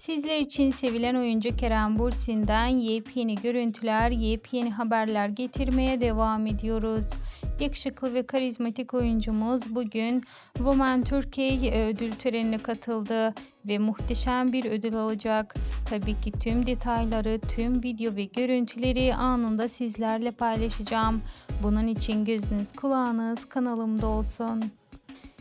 Sizler için sevilen oyuncu Kerem Bürsin'den yepyeni görüntüler, yepyeni haberler getirmeye devam ediyoruz. Yakışıklı ve karizmatik oyuncumuz bugün Woman Türkiye ödül törenine katıldı ve muhteşem bir ödül alacak. Tabii ki tüm detayları, tüm video ve görüntüleri anında sizlerle paylaşacağım. Bunun için gözünüz kulağınız kanalımda olsun.